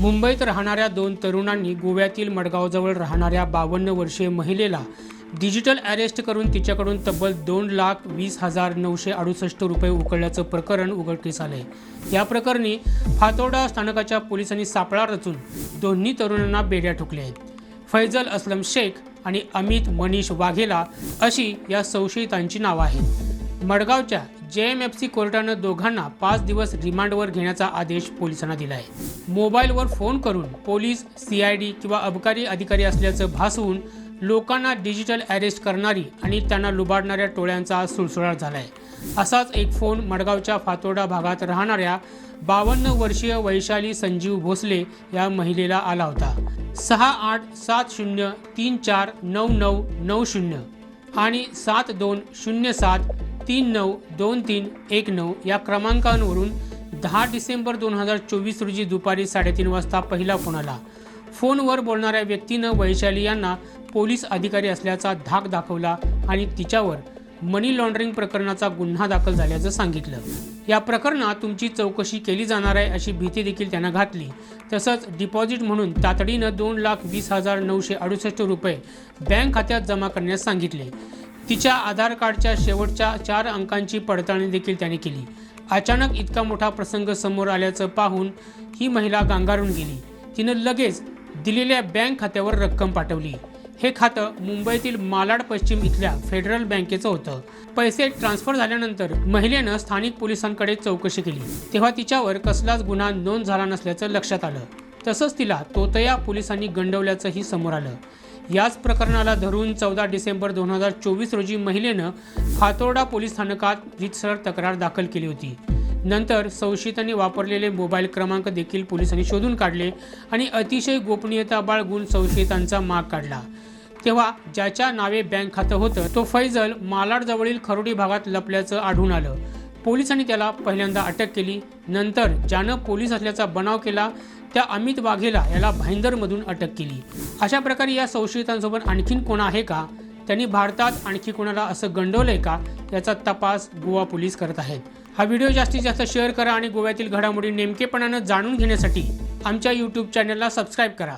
मुंबईत राहणाऱ्या दोन तरुणांनी गोव्यातील मडगावजवळ राहणाऱ्या बावन्न वर्षीय महिलेला डिजिटल अरेस्ट करून तिच्याकडून तब्बल दोन लाख वीस हजार नऊशे अडुसष्ट रुपये उकळल्याचं प्रकरण उघडकीस आहे या प्रकरणी फातोडा स्थानकाच्या पोलिसांनी सापळा रचून दोन्ही तरुणांना बेड्या ठोकल्या आहेत. फैजल असलम शेख आणि अमित मनीष वाघेला अशी या संशयितांची नावं आहेत. मडगावच्या जे एम एफ सी कोर्टानं दोघांना पाच दिवस रिमांडवर घेण्याचा आदेश पोलिसांना दिला आहे मोबाईलवर फोन करून पोलीस सी आय डी किंवा अबकारी अधिकारी असल्याचं भासवून लोकांना डिजिटल अरेस्ट करणारी आणि त्यांना लुबाडणाऱ्या टोळ्यांचा सुळसुळाट झाला आहे असाच एक फोन मडगावच्या फातोडा भागात राहणाऱ्या बावन्न वर्षीय वैशाली संजीव भोसले या महिलेला आला होता. सहा आठ सात शून्य तीन चार नऊ नऊ नऊ शून्य आणि सात दोन शून्य सात तीन नऊ दोन तीन एक नऊ या क्रमांकांवरून दहा डिसेंबर दोन हजार चोवीस रोजी दुपारी साडेतीन वाजता पहिला फोन आला. फोनवर बोलणाऱ्या व्यक्तीनं वैशाली यांना पोलीस अधिकारी असल्याचा धाक दाखवला आणि तिच्यावर मनी लॉन्ड्रिंग प्रकरणाचा गुन्हा दाखल झाल्याचं सांगितलं. या प्रकरणात तुमची चौकशी केली जाणार आहे अशी भीती देखील त्यांना घातली. तसंच डिपॉझिट म्हणून तातडीनं दोन लाख वीस हजार नऊशे अडुसष्ट रुपये बँक खात्यात जमा करण्यास सांगितले. तिच्या आधार कार्डच्या शेवटच्या चार अंकांची पडताळणी देखील त्याने केली. अचानक इतका मोठा प्रसंग समोर आल्याचं पाहून ही महिला गांगारून गेली. तिनं लगेच दिलेल्या बँक खात्यावर रक्कम पाठवली. हे खातं मुंबईतील मालाड पश्चिम इथल्या फेडरल बँकेचं होतं. पैसे ट्रान्सफर झाल्यानंतर महिलेनं स्थानिक पोलिसांकडे चौकशी केली. तेव्हा तिच्यावर कसलाच गुन्हा नोंद झाला नसल्याचं लक्षात आलं. तसंच तिला तोतया पोलिसांनी गंडवल्याचंही समोर आलं. याच प्रकरणाला धरून चौदा डिसेंबर दोन हजार चोवीस रोजी महिलेनं फातोर्डा पोलीस स्थानकात रितसर तक्रार दाखल केली होती. नंतर संशयितांनी वापरलेले मोबाईल क्रमांक देखील पोलिसांनी शोधून काढले आणि अतिशय गोपनीयता बाळगून संशयितांचा माग काढला. तेव्हा ज्याच्या नावे बँक खातं होतं तो फैजल मालाडजवळील खरोडी भागात लपल्याचं आढळून आलं. पोलिसांनी त्याला पहिल्यांदा अटक केली. नंतर ज्यानं पोलीस असल्याचा बनाव केला त्या अमित वाघेला याला भाईंदरमधून अटक केली. अशा प्रकारे या संशयितांसोबत आणखीन कोण आहे का? त्यांनी भारतात आणखी कोणाला असं गंडवलंय का? याचा तपास गोवा पोलीस करत आहेत. हा व्हिडिओ जास्तीत जास्त शेअर करा आणि गोव्यातील घडामोडी नेमकेपणानं जाणून घेण्यासाठी आमच्या यूट्यूब चॅनलला सबस्क्राईब करा.